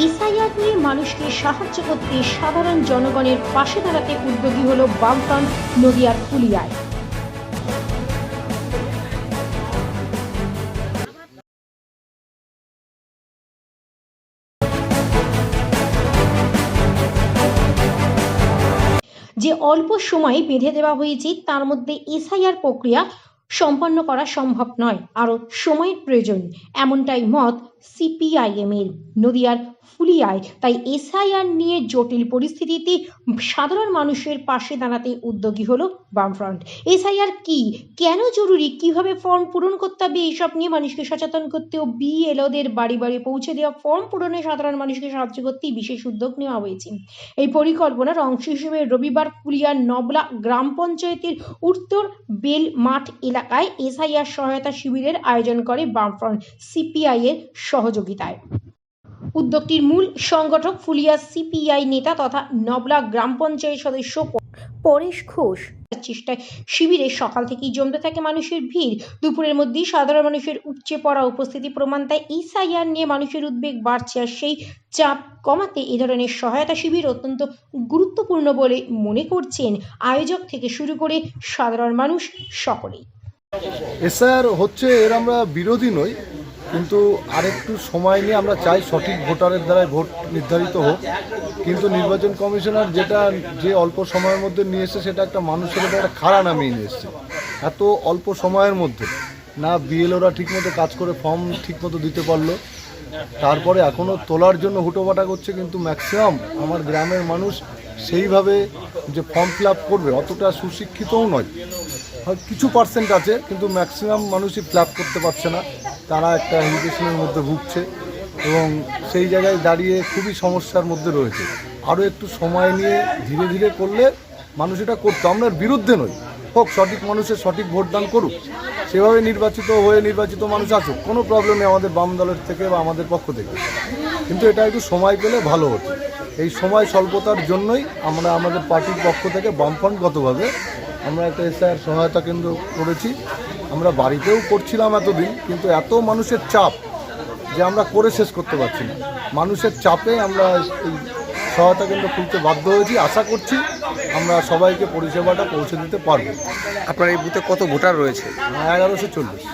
SIR নিয়ে মানুষকে সাহায্য করতে সাধারণ জনগণের পাশে দাঁড়াতে উদ্যোগী হল বামফ্রন্ট নদিয়ার ফুলিয়ায় যে অল্প সময়ে বেঁধে দেওয়া হয়েছে, তার মধ্যে এসআইআর প্রক্রিয়া সম্পন্ন করা সম্ভব নয়। আরও সময়ের প্রয়োজন, এমনটাই মত সিপিআইএম এর নদিয়ার ফুলিয়ায়। তাই এসআইআর নিয়ে জটিল পরিস্থিতিতে সাধারণ মানুষের পাশে দাঁড়াতে উদ্যোগী হলো বামফ্রন্ট। এসআইআর কি? কেন জরুরি? কীভাবে ফর্ম পূরণ করতে হবে? এইসব নিয়ে মানুষকে সচেতন করতে ও বিএলওদের বাড়ি বাড়ি পৌঁছে দেওয়া, ফর্ম পূরণে সাধারণ মানুষকে সাহায্য করতেই বিশেষ উদ্যোগ নেওয়া হয়েছে। এই পরিকল্পনার অংশ হিসেবে রবিবার ফুলিয়ার নবলা গ্রাম পঞ্চায়েতের উত্তর বেল মাঠ এলাকায় এসআইআর সহায়তা শিবিরের আয়োজন করে বামফ্রন্ট। সিপিআই এর সহযোগিতায়। উদ্যোগটির মূল সংগঠক ফুলিয়া সিপিআই নেতা তথা নবলা গ্রাম পঞ্চায়েত সদস্য পরেশ ঘোষ। চেষ্টায় শিবিরে সকাল থেকেই জমতে থাকে মানুষের ভিড়। দুপুরের মধ্যেই সাধারণ মানুষের উপচে পড়া উপস্থিতি প্রমাণ তাই এসআইআর নিয়ে মানুষের উদ্বেগ বাড়ছে আর সেই চাপ কমাতে এ ধরনের সহায়তা শিবির অত্যন্ত গুরুত্বপূর্ণ বলে মনে করছেন আয়োজক থেকে শুরু করে সাধারণ মানুষ সকলেই। এসআর হচ্ছে এর আমরা বিরোধী নই কিন্তু আরেকটু সময় নিয়ে আমরা চাই সঠিক ভোটারের দ্বারাই ভোট নির্ধারিত হোক। কিন্তু নির্বাচন কমিশনার যেটা যে অল্প সময়ের মধ্যে নিয়ে এসছে, সেটা একটা মানুষের একটা খাড়া নামিয়ে নিয়ে এসছে। এত অল্প সময়ের মধ্যে। না বিএলওরা ঠিকমতো কাজ করে ফর্ম ঠিকমতো দিতে পারল। তারপরে এখনও তোলার জন্য হুটোপাটা করছে, কিন্তু ম্যাক্সিমাম আমার গ্রামের মানুষ সেইভাবে যে ফর্ম ফিল করবে, অতটা সুশিক্ষিতও নয়। কিছু পার্সেন্ট আছে, কিন্তু ম্যাক্সিমাম মানুষই ফিল করতে পারছে না। তারা একটা হেজিটেশনের মধ্যে ভুগছে এবং সেই জায়গায় দাঁড়িয়ে খুবই সমস্যার মধ্যে রয়েছে। আরও একটু সময় নিয়ে ধীরে ধীরে করলে মানুষ এটা করতো। আমরা বিরুদ্ধে নই। হোক, সঠিক মানুষের সঠিক ভোটদান করুক। সেভাবে নির্বাচিত হয়ে নির্বাচিত মানুষ আসুক, কোনো প্রবলেম নেই আমাদের বাম দলের থেকে বা আমাদের পক্ষ থেকে। কিন্তু এটা একটু সময় পেলে ভালো হতো। এই সময় স্বল্পতার জন্যই আমরা আমাদের পার্টির পক্ষ থেকে বামফ্রন্টগতভাবে আমরা একটা এসআইয়ের সহায়তা কেন্দ্র করেছি। আমরা বাড়িতেও করছিলাম এতদিন কিন্তু এত মানুষের চাপ যে আমরা করে শেষ করতে পারছি না। মানুষের চাপে আমরা এই সহায়তা কেন্দ্র খুলতে বাধ্য হয়েছি। আশা করছি আমরা সবাইকে পরিষেবাটা পৌঁছে দিতে পারব। আপনার এই বুথে কত ভোটার রয়েছে? এগারোশো চল্লিশ।